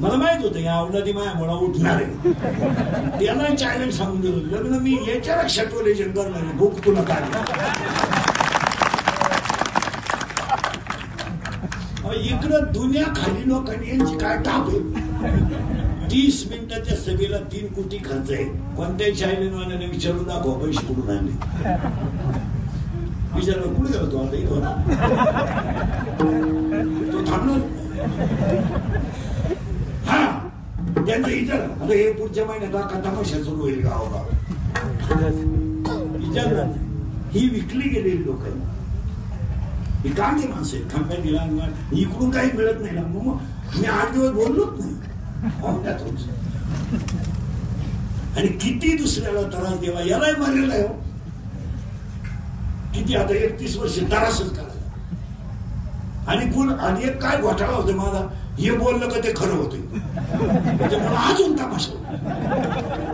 मला माहीत होतं या अवलादी माया मला उठणार आहे. याला चॅलेंज सांगून दिलं लग्न मी याच्या क्षटोलेशन करणार आहे. भूक तुला काय? इकडं दुनिया खाली लोकांनी यांची काय टाप आहे? तीस मिनिटाच्या सभेला तीन कोटी खर्च आहे कोणत्याही चायलेनवाल्याने विचारू दाखवा पैसे कुठून आले विचारलं कुठे गेला तो आता? इथं होता. तो थांबलो हा त्यांचं विचार. आता हे पुढच्या महिन्यात अख्खा तमाशा सुरू होईल गावाला विचार ही विकली गेलेली लोक ही कांदे माणसं आहेत. खांब्या दिला इकडून काही मिळत नाही. ना मग मी आठ दिवस बोललोच नाही. आणि किती दुसऱ्याला त्रास देवा? यालाही मारलेला आहे हो. किती आता एकतीस वर्ष त्रासच करा आणि पण आणि एक काय घोटाळा होता माझा? हे बोललं का ते खरं होतं म्हणजे मला अजून तमाशा